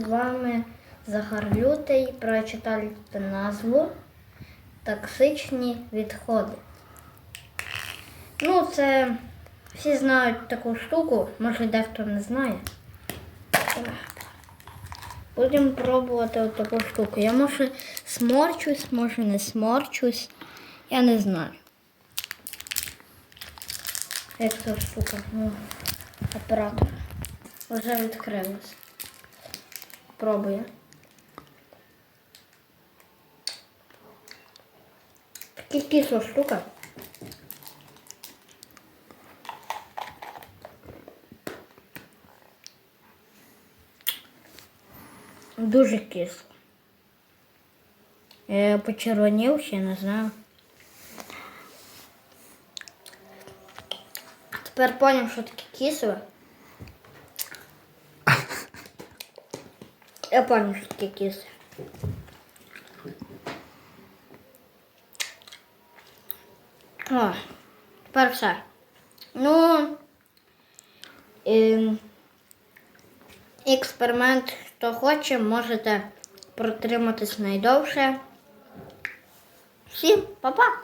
з вами Захар Лютий. Прочитайте назву Токсичні відходи. Ну, це всі знають таку штуку, може дехто не знає. Будемо пробувати от таку штуку. Я може сморчусь, може не сморчусь. Я не знаю. Як ця штука? Ну, оператор. Вже відкрилась. Пробую. Такі кисла штука. Дуже кисло. Я почервонів ще не знаю. Тепер поняв, що таке кисло. Я що таке кисло. О, тепер все. Ну, ем, експеримент, хто хоче, можете протриматись найдовше. Всім па-па!